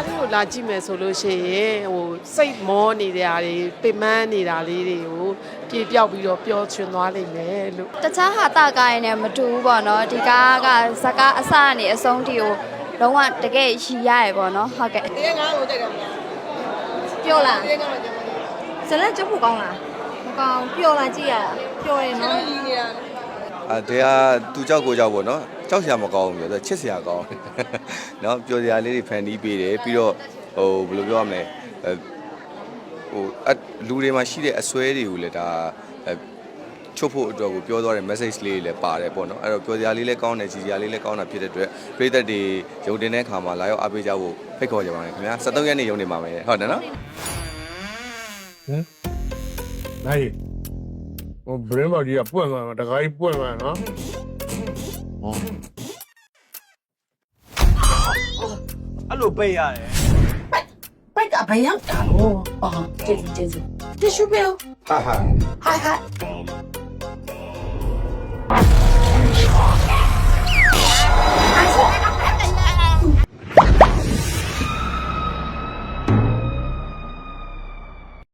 ကားလေးကိုလာကြည့်မယ်ဆိုလို့ရှိရင်ဟိုစိတ်မောနေတဲ့အားတွေပင်ပန်းနေတာလေးတွေကိုပြေပြောက်ပြီးတော့ပျော်ရွှင်သွားလိမ့်မယ်လို့တခြားဟာတာကားရနဲ့မတူဘူးပေါ့နော်ဒီကားကဇကားအစကနေအဆုံးထိကိုလုံးဝတကယ်ရည်ရရပေါ့နော်ဟုတ်ကဲ့ဒီငါ့ကိုတိုက်တယ်မလားပြောလားဒီငါ့ကိုကြည့်ဇလက်ကျုပ်ဖို့ကောင်းလားမကောင်းပြောလားကြည့်ရတာပြောရင်ကျွန်နော်တော်ညီနေတာအဲတရားသူကြောက်ကိုကြောက်ပေါ့နော် ကြောက်စရာမကောင်းဘူးပြောဆိုချစ်စရာကောင်းနော်ပျော်စရာလေးတွေဖန်တီးပေးတယ်ပြီးတော့ဟိုဘယ်လိုပြောရမလဲအဲဟိုအလူတွေမှာရှိတဲ့အစွဲတွေကိုလည်းဒါအဲချုပ်ဖို့အတွက်ကိုပြောသွားတဲ့ message လေးတွေလည်းပါတယ်ပေါ့နော်အဲ့တော့ပျော်စရာလေးလည်းကောင်းတယ်ကြည်စရာလေးလည်းကောင်းတာဖြစ်တဲ့အတွက်ပြည်သက်တွေရုံတင်တဲ့ခါမှာလာရောက်အားပေးကြဖို့ဖိတ်ခေါ်ကြပါမယ်ခင်ဗျာ73ရက်နေ့ရုံနေပါမယ်ဟုတ်တယ်နော်နိုင်ဟိုဘရင်းဘော်ကြီးကပွင့်သွားမှာတခါကြီးပွင့်သွားနော် အဲ့လိုပိတ်ရတယ်ပိုက်ကဘယ်ရောက်တာလို့အော်ကျေးဇူးကျေးဇူးတ िश ူးပဲဟာဟာဟိုင်ဟိုင်